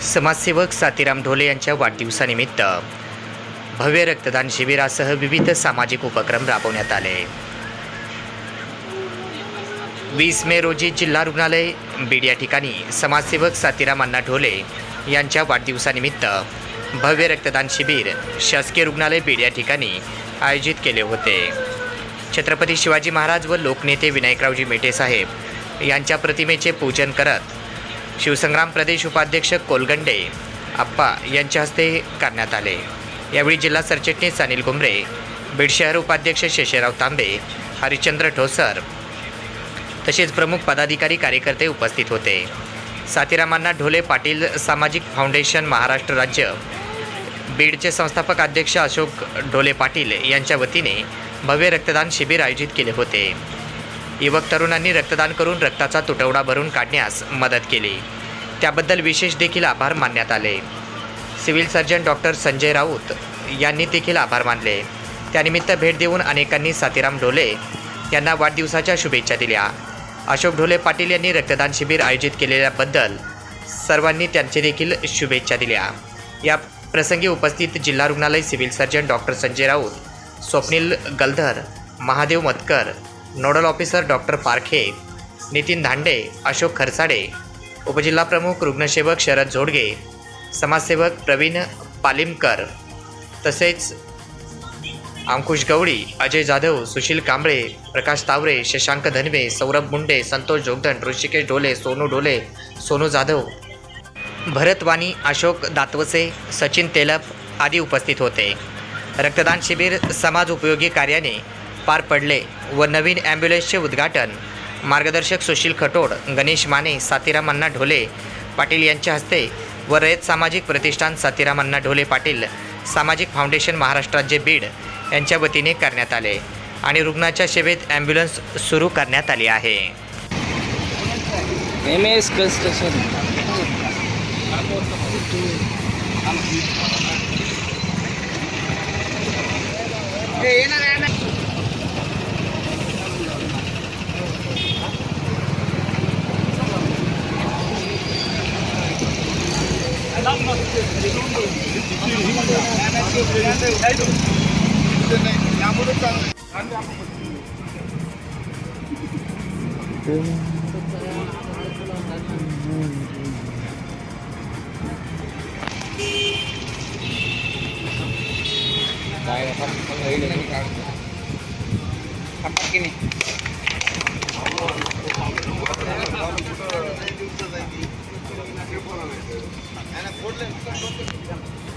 समाजसेवक सातीराम ढोले यांच्या वाढदिवसानिमित्त भव्य रक्तदान शिबिरासह विविध सामाजिक उपक्रम राबवण्यात आले. वीस मे रोजी जिल्हा रुग्णालय बीड या ठिकाणी समाजसेवक सातीराम अण्णा ढोले यांच्या वाढदिवसानिमित्त भव्य रक्तदान शिबिर शासकीय रुग्णालय बीड या ठिकाणी आयोजित केले होते. छत्रपती शिवाजी महाराज व लोकनेते विनायकरावजी मेटे साहेब यांच्या प्रतिमेचे पूजन करत शिवसंग्राम प्रदेश उपाध्यक्ष कोलगंडे आप्पा यांच्या हस्ते करण्यात आले. यावेळी जिल्हा सरचिटणीस अनिल गुमरे बीड शहर उपाध्यक्ष शेषेराव तांबे हरिश्चंद्र ठोसर तसेच प्रमुख पदाधिकारी कार्यकर्ते उपस्थित होते. सातीरामांना ढोले पाटील सामाजिक फाउंडेशन महाराष्ट्र राज्य बीडचे संस्थापक अध्यक्ष अशोक ढोले पाटील यांच्या वतीने भव्य रक्तदान शिबिर आयोजित केले होते. युवक तरुणांनी रक्तदान करून रक्ताचा तुटवडा भरून काढण्यास मदत केली. त्याबद्दल विशेष देखील आभार मानण्यात आले. Civil surgeon doctor Sanjay Raut यांनी देखील आभार मानले. त्यानिमित्त भेट देऊन अनेकांनी सातीराम ढोले यांना वाढदिवसाच्या शुभेच्छा दिल्या. अशोक ढोले पाटील यांनी रक्तदान शिबिर आयोजित केलेल्याबद्दल सर्वांनी त्यांचे देखील शुभेच्छा दिल्या. या प्रसंगी उपस्थित जिल्हा रुग्णालय civil surgeon doctor Sanjay Raut Swapnil Galdhar Mahadev Matkar nodal officer doctor Parkhe Nitin Dhande Ashok Kharsade उपजिल्हा प्रमुख रुग्णसेवक शरद झोडगे समाजसेवक प्रवीण पालिमकर तसेच अंकुश गवळी अजय जाधव सुशील कांबळे प्रकाश तावरे शशांक धनवे सौरभ मुंडे संतोष जोगदंड ऋषिकेश ढोले सोनू ढोले सोनू जाधव भरत वाणी अशोक दातवसे सचिन तेलप आदी उपस्थित होते. रक्तदान शिबिर समाज उपयोगी कार्याने पार पडले व नवीन ॲम्ब्युलन्सचे उद्घाटन. मार्गदर्शक सुशील खटोड गणेश माने सातीराम अण्णा ढोले पाटील यांच्या हस्ते व रयत सामाजिक प्रतिष्ठान सातीराम अण्णा ढोले पाटील सामाजिक फाउंडेशन महाराष्ट्र राज्य बीड यांच्या वतीने करण्यात आले आणि रुग्णाच्या सेवेत ॲम्ब्युलन्स सुरू करण्यात आली आहे. M S construction Đây là không không nghĩ được cái gì cả. Thăm bắt cái này. நான் போடல